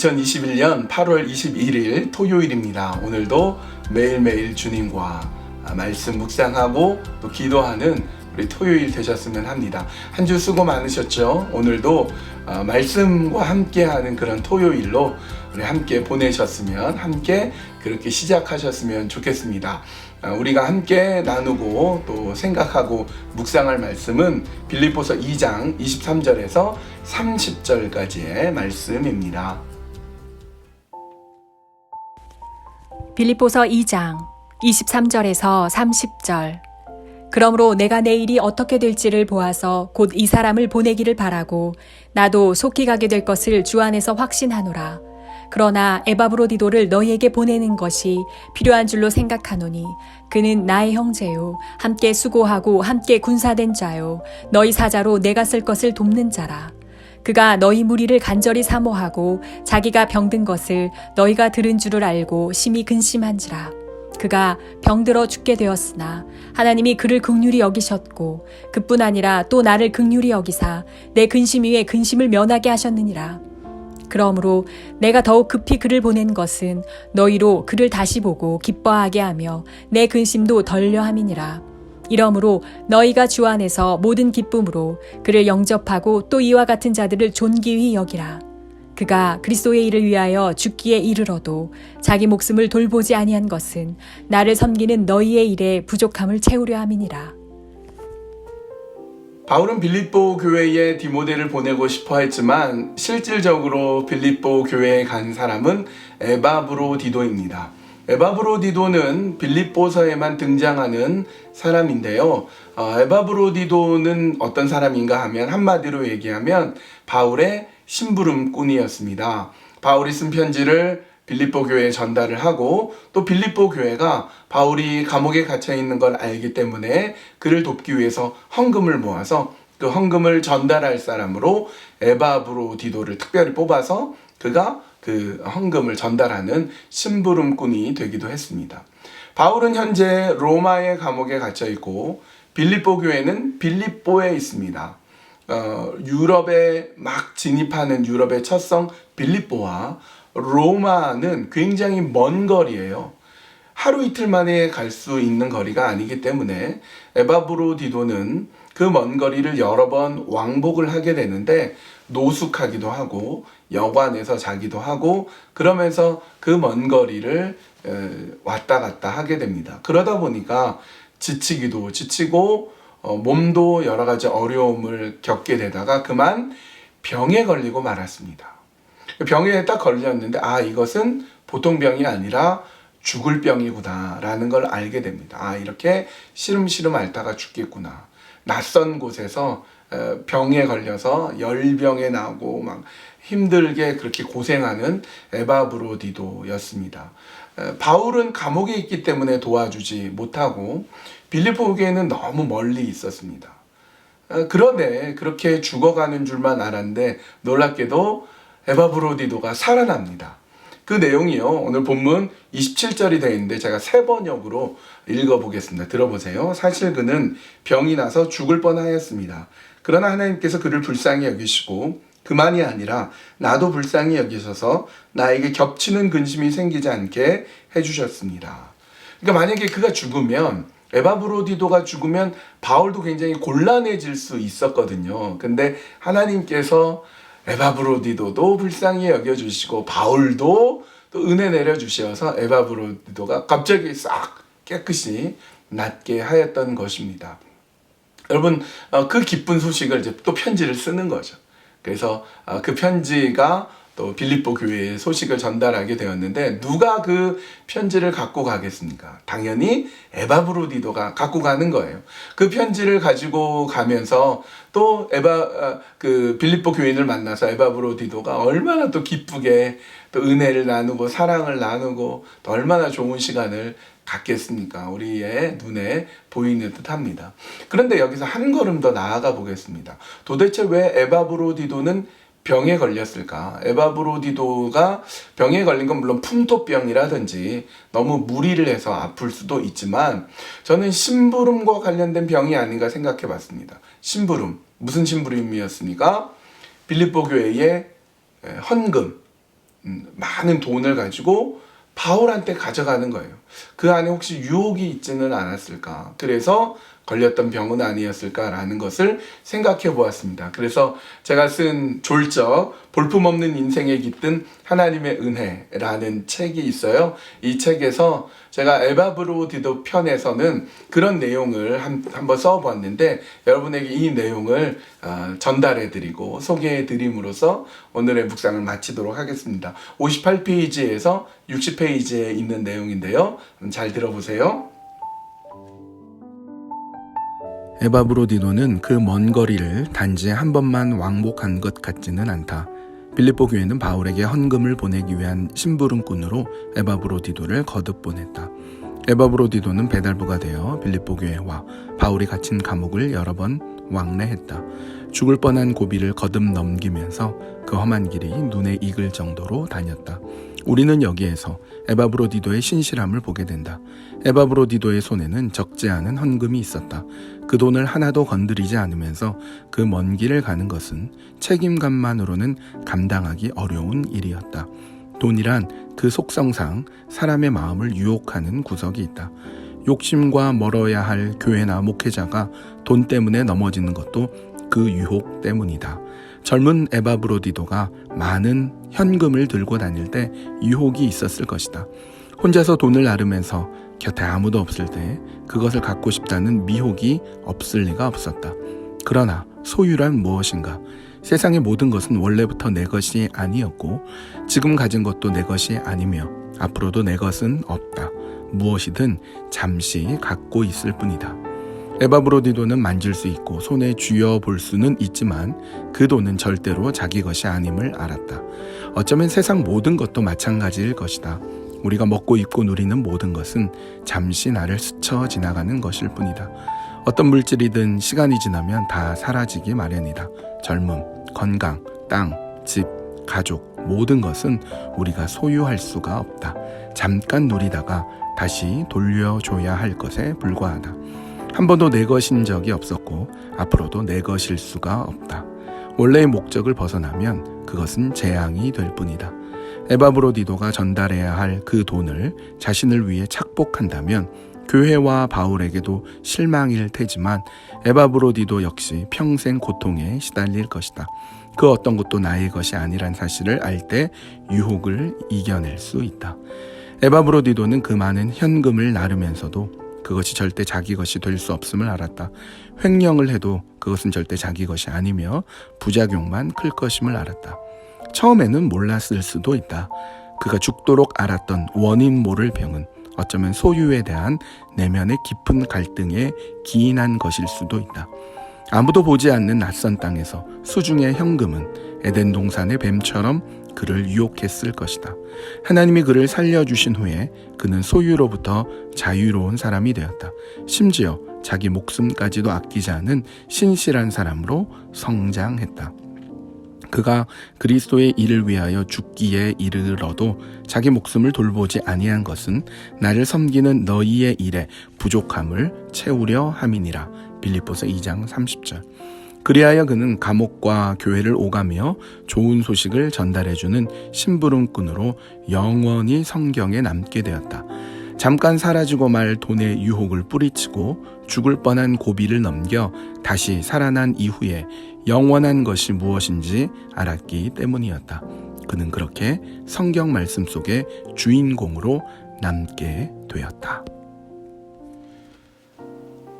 2021년 8월 21일 토요일입니다. 오늘도 매일매일 주님과 말씀 묵상하고 또 기도하는 우리 토요일 되셨으면 합니다. 한 주 수고 많으셨죠? 오늘도 어, 말씀과 함께하는 그런 토요일로 우리 함께 보내셨으면 함께 그렇게 시작하셨으면 좋겠습니다. 어, 우리가 함께 나누고 또 생각하고 묵상할 말씀은 빌립보서 2장 23절에서 30절까지의 말씀입니다. 빌립보서 2장 23절에서 30절 그러므로 내가 내일이 어떻게 될지를 보아서 곧 이 사람을 보내기를 바라고 나도 속히 가게 될 것을 주 안에서 확신하노라. 그러나 에바브로디도를 너희에게 보내는 것이 필요한 줄로 생각하노니 그는 나의 형제요 함께 수고하고 함께 군사된 자요 너희 사자로 내가 쓸 것을 돕는 자라. 그가 너희 무리를 간절히 사모하고 자기가 병든 것을 너희가 들은 줄을 알고 심히 근심한지라. 그가 병들어 죽게 되었으나 하나님이 그를 극률히 여기셨고 그뿐 아니라 또 나를 극률히 여기사 내 근심 위에 근심을 면하게 하셨느니라. 그러므로 내가 더욱 급히 그를 보낸 것은 너희로 그를 다시 보고 기뻐하게 하며 내 근심도 덜려 함이니라. 이러므로 너희가 주 안에서 모든 기쁨으로 그를 영접하고 또 이와 같은 자들을 존귀히 여기라. 그가 그리스도의 일을 위하여 죽기에 이르러도 자기 목숨을 돌보지 아니한 것은 나를 섬기는 너희의 일에 부족함을 채우려 함이니라. 바울은 빌립보 교회에 디모데를 보내고 싶어 했지만 실질적으로 빌립보 교회에 간 사람은 에바브로 디도입니다. 에바브로디도는 빌립보서에만 등장하는 사람인데요. 어, 에바브로디도는 어떤 사람인가 하면 한마디로 얘기하면 바울의 심부름꾼이었습니다. 바울이 쓴 편지를 빌립보 교회에 전달을 하고 또 빌립보 교회가 바울이 감옥에 갇혀 있는 걸 알기 때문에 그를 돕기 위해서 헌금을 모아서 그 헌금을 전달할 사람으로 에바브로디도를 특별히 뽑아서 그가 그 헌금을 전달하는 심부름꾼이 되기도 했습니다. 바울은 현재 로마의 감옥에 갇혀 있고 빌립보 교회는 빌립보에 있습니다. 어, 유럽에 막 진입하는 유럽의 첫성 빌립보와 로마는 굉장히 먼 거리예요. 하루 이틀 만에 갈 수 있는 거리가 아니기 때문에 에바브로디도는 그 먼 거리를 여러 번 왕복을 하게 되는데 노숙하기도 하고 여관에서 자기도 하고 그러면서 그 먼 거리를 왔다 갔다 하게 됩니다. 그러다 보니까 지치기도 지치고 어, 몸도 여러 가지 어려움을 겪게 되다가 그만 병에 걸리고 말았습니다. 병에 딱 걸렸는데 아 이것은 보통 병이 아니라 죽을 병이구나라는 걸 알게 됩니다. 아 이렇게 시름시름 앓다가 죽겠구나. 낯선 곳에서 병에 걸려서 열병에 나고 막 힘들게 그렇게 고생하는 에바브로디도였습니다. 바울은 감옥에 있기 때문에 도와주지 못하고 빌리포 교회는 너무 멀리 있었습니다. 그런데 그렇게 죽어가는 줄만 알았는데 놀랍게도 에바브로디도가 살아납니다. 그 내용이요. 오늘 본문 27절이 되어 있는데 제가 세 번역으로 읽어보겠습니다. 들어보세요. 사실 그는 병이 나서 죽을 뻔하였습니다. 그러나 하나님께서 그를 불쌍히 여기시고 그만이 아니라 나도 불쌍히 여기셔서 나에게 겹치는 근심이 생기지 않게 해주셨습니다. 그러니까 만약에 그가 죽으면 에바브로디도가 죽으면 바울도 굉장히 곤란해질 수 있었거든요. 근데 하나님께서 에바브로디도도 불쌍히 여겨주시고 바울도 또 은혜 내려주셔서 에바브로디도가 갑자기 싹 깨끗이 낫게 하였던 것입니다. 여러분 어, 그 기쁜 소식을 이제 또 편지를 쓰는 거죠. 그래서 어, 그 편지가 또 빌립보 교회에 소식을 전달하게 되었는데 누가 그 편지를 갖고 가겠습니까? 당연히 에바브로디도가 갖고 가는 거예요. 그 편지를 가지고 가면서 또 에바 어, 그 빌립보 교인을 만나서 에바브로디도가 얼마나 또 기쁘게 또 은혜를 나누고 사랑을 나누고 또 얼마나 좋은 시간을 갖겠습니까? 우리의 눈에 보이는 듯 합니다. 그런데 여기서 한 걸음 더 나아가 보겠습니다. 도대체 왜 에바브로디도는 병에 걸렸을까? 에바브로디도가 병에 걸린 건 물론 풍토병이라든지 너무 무리를 해서 아플 수도 있지만 저는 심부름과 관련된 병이 아닌가 생각해 봤습니다. 심부름. 무슨 심부름이었습니까? 빌립보 교회의 헌금. 음, 많은 돈을 가지고 바울한테 가져가는 거예요. 그 안에 혹시 유혹이 있지는 않았을까? 그래서 걸렸던 병은 아니었을까라는 것을 생각해 보았습니다. 그래서 제가 쓴 졸적 볼품없는 인생에 깃든 하나님의 은혜라는 책이 있어요. 이 책에서 제가 에바브로디도 편에서는 그런 내용을 한, 한번 써보았는데 여러분에게 이 내용을 어, 전달해 드리고 소개해 드림으로써 오늘의 묵상을 마치도록 하겠습니다. 58페이지에서 60페이지에 있는 내용인데요. 잘 들어보세요. 에바 브로디노는 그 먼 거리를 단지 한 번만 왕복한 것 같지는 않다. 빌립보 교회는 바울에게 헌금을 보내기 위한 심부름꾼으로 에바 브로디도를 거듭 보냈다. 에바 브로디도는 배달부가 되어 빌립보 교회와 바울이 갇힌 감옥을 여러 번 왕래했다. 죽을 뻔한 고비를 거듭 넘기면서 그 험한 길이 눈에 익을 정도로 다녔다. 우리는 여기에서 에바브로디도의 신실함을 보게 된다. 에바브로디도의 손에는 적지 않은 헌금이 있었다. 그 돈을 하나도 건드리지 않으면서 그 먼 길을 가는 것은 책임감만으로는 감당하기 어려운 일이었다. 돈이란 그 속성상 사람의 마음을 유혹하는 구석이 있다. 욕심과 멀어야 할 교회나 목회자가 돈 때문에 넘어지는 것도 그 유혹 때문이다. 젊은 에바 브로디도가 많은 현금을 들고 다닐 때 유혹이 있었을 것이다. 혼자서 돈을 나르면서 곁에 아무도 없을 때 그것을 갖고 싶다는 미혹이 없을 리가 없었다. 그러나 소유란 무엇인가? 세상의 모든 것은 원래부터 내 것이 아니었고 지금 가진 것도 내 것이 아니며 앞으로도 내 것은 없다. 무엇이든 잠시 갖고 있을 뿐이다. 에바브로디도는 만질 수 있고 손에 쥐어 볼 수는 있지만 그 돈은 절대로 자기 것이 아님을 알았다. 어쩌면 세상 모든 것도 마찬가지일 것이다. 우리가 먹고 입고 누리는 모든 것은 잠시 나를 스쳐 지나가는 것일 뿐이다. 어떤 물질이든 시간이 지나면 다 사라지기 마련이다. 젊음, 건강, 땅, 집, 가족, 모든 것은 우리가 소유할 수가 없다. 잠깐 누리다가 다시 돌려줘야 할 것에 불과하다. 한 번도 내 것인 적이 없었고 앞으로도 내 것일 수가 없다. 원래의 목적을 벗어나면 그것은 재앙이 될 뿐이다. 에바브로디도가 전달해야 할 그 돈을 자신을 위해 착복한다면 교회와 바울에게도 실망일 테지만 에바브로디도 역시 평생 고통에 시달릴 것이다. 그 어떤 것도 나의 것이 아니란 사실을 알 때 유혹을 이겨낼 수 있다. 에바브로디도는 그 많은 현금을 나르면서도 그것이 절대 자기 것이 될 수 없음을 알았다. 횡령을 해도 그것은 절대 자기 것이 아니며 부작용만 클 것임을 알았다. 처음에는 몰랐을 수도 있다. 그가 죽도록 알았던 원인 모를 병은 어쩌면 소유에 대한 내면의 깊은 갈등에 기인한 것일 수도 있다. 아무도 보지 않는 낯선 땅에서 수중의 현금은 에덴 동산의 뱀처럼 그를 유혹했을 것이다. 하나님이 그를 살려주신 후에 그는 소유로부터 자유로운 사람이 되었다. 심지어 자기 목숨까지도 아끼지 않은 신실한 사람으로 성장했다. 그가 그리스도의 일을 위하여 죽기에 이르러도 자기 목숨을 돌보지 아니한 것은 나를 섬기는 너희의 일에 부족함을 채우려 함이니라. 빌립보서 2장 30절. 그리하여 그는 감옥과 교회를 오가며 좋은 소식을 전달해주는 심부름꾼으로 영원히 성경에 남게 되었다. 잠깐 사라지고 말 돈의 유혹을 뿌리치고 죽을 뻔한 고비를 넘겨 다시 살아난 이후에 영원한 것이 무엇인지 알았기 때문이었다. 그는 그렇게 성경 말씀 속의 주인공으로 남게 되었다.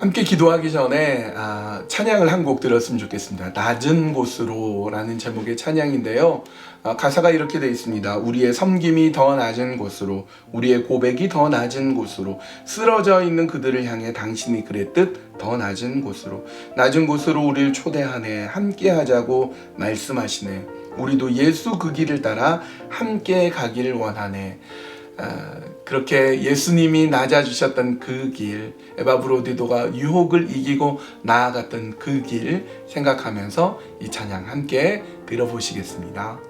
함께 기도하기 전에 아, 찬양을 한 곡 들었으면 좋겠습니다. 낮은 곳으로라는 제목의 찬양인데요. 아, 가사가 이렇게 되어 있습니다. 우리의 섬김이 더 낮은 곳으로, 우리의 고백이 더 낮은 곳으로, 쓰러져 있는 그들을 향해 당신이 그랬듯 더 낮은 곳으로, 낮은 곳으로 우리를 초대하네, 함께 하자고 말씀하시네. 우리도 예수 그 길을 따라 함께 가기를 원하네. 아, 그렇게 예수님이 낮아주셨던 그 길, 에바 브로디도가 유혹을 이기고 나아갔던 그 길 생각하면서 이 찬양 함께 들어보시겠습니다.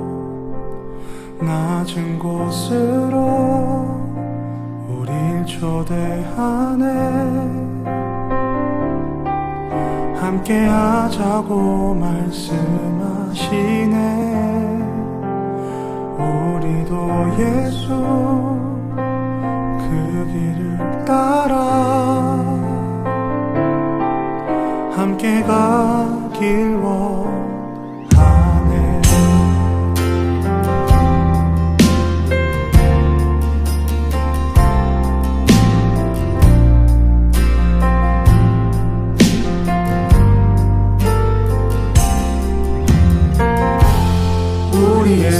낮은 곳으로 우릴 초대하네. 함께 하자고 말씀하시네. 우리도 예수 그 길을 따라 함께 가길 원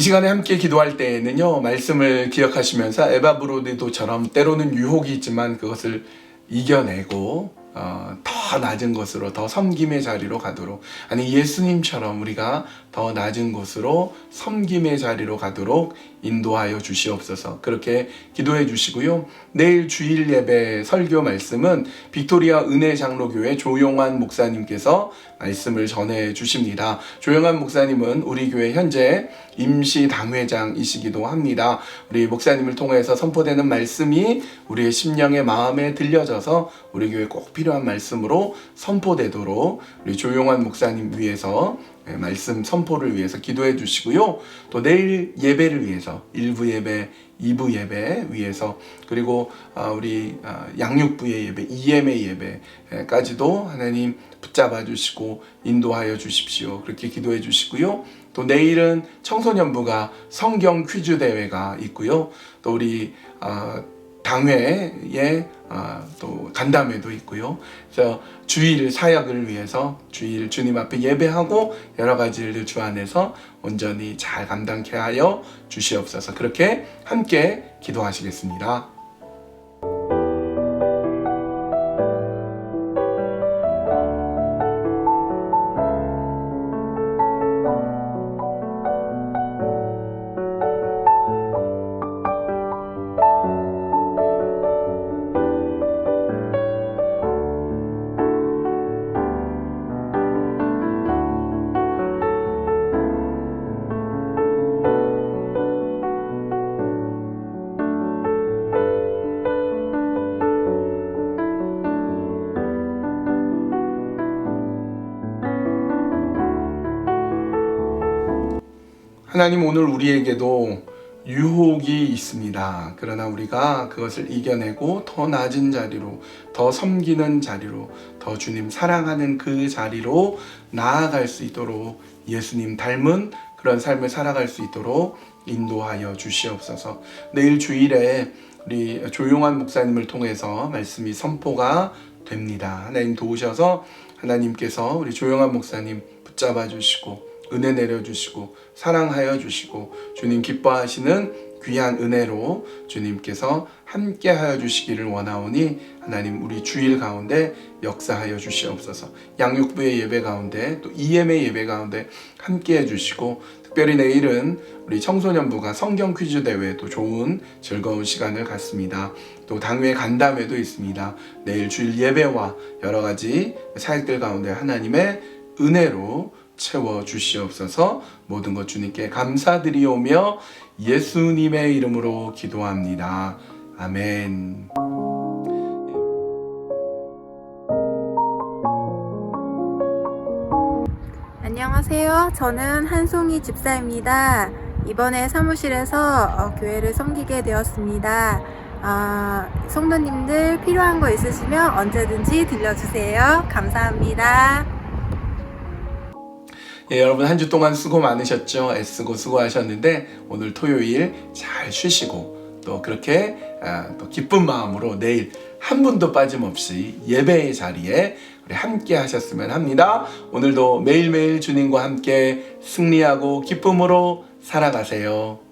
이 시간에 함께 기도할 때에는요 말씀을 기억하시면서 에바 브로디도처럼 때로는 유혹이 있지만 그것을 이겨내고 어, 더 낮은 곳으로 더 섬김의 자리로 가도록 아니 예수님처럼 우리가 더 낮은 곳으로 섬김의 자리로 가도록 인도하여 주시옵소서. 그렇게 기도해 주시고요 내일 주일 예배 설교 말씀은 빅토리아 은혜 장로교회 조용환 목사님께서 말씀을 전해 주십니다. 조용환 목사님은 우리 교회 현재 임시 당회장이시기도 합니다. 우리 목사님을 통해서 선포되는 말씀이 우리의 심령의 마음에 들려져서 우리 교회 꼭 필요한 말씀으로 선포되도록 우리 조용환 목사님 위해서 예, 말씀 선포를 위해서 기도해 주시고요. 또 내일 예배를 위해서 일부 예배, 2부 예배 위해서 그리고 아, 우리 아, 양육부의 예배, EM의 예배까지도 하나님 붙잡아 주시고 인도하여 주십시오. 그렇게 기도해 주시고요. 또 내일은 청소년부가 성경 퀴즈 대회가 있고요. 또 우리 아, 당회에 아, 또 간담회도 있고요. 그래서 주일 사역을 위해서 주일 주님 앞에 예배하고 여러 가지를 주 안에서 온전히 잘 감당케 하여 주시옵소서. 그렇게 함께 기도하시겠습니다. 하나님 오늘 우리에게도 유혹이 있습니다. 그러나 우리가 그것을 이겨내고 더 낮은 자리로, 더 섬기는 자리로, 더 주님 사랑하는 그 자리로 나아갈 수 있도록 예수님 닮은 그런 삶을 살아갈 수 있도록 인도하여 주시옵소서. 내일 주일에 우리 조용한 목사님을 통해서 말씀이 선포가 됩니다. 하나님 도우셔서 하나님께서 우리 조용한 목사님 붙잡아 주시고 은혜 내려 주시고 사랑하여 주시고 주님 기뻐하시는 귀한 은혜로 주님께서 함께 하여 주시기를 원하오니 하나님 우리 주일 가운데 역사하여 주시옵소서. 양육부의 예배 가운데 또 EM의 예배 가운데 함께 해 주시고 특별히 내일은 우리 청소년부가 성경 퀴즈 대회도 좋은 즐거운 시간을 갖습니다. 또 당회 간담회도 있습니다. 내일 주일 예배와 여러 가지 사역들 가운데 하나님의 은혜로 채워 주시옵소서 모든 것 주님께 감사드리오며 예수님의 이름으로 기도합니다. 아멘. 안녕하세요. 저는 한송이 집사입니다. 이번에 사무실에서 어, 교회를 섬기게 되었습니다. 아, 성도님들 필요한 거 있으시면 언제든지 들려주세요. 감사합니다. 예, 여러분 한 주 동안 수고 많으셨죠? 애쓰고 수고하셨는데 오늘 토요일 잘 쉬시고 또 그렇게 아, 또 기쁜 마음으로 내일 한 분도 빠짐없이 예배의 자리에 우리 함께 하셨으면 합니다. 오늘도 매일매일 주님과 함께 승리하고 기쁨으로 살아가세요.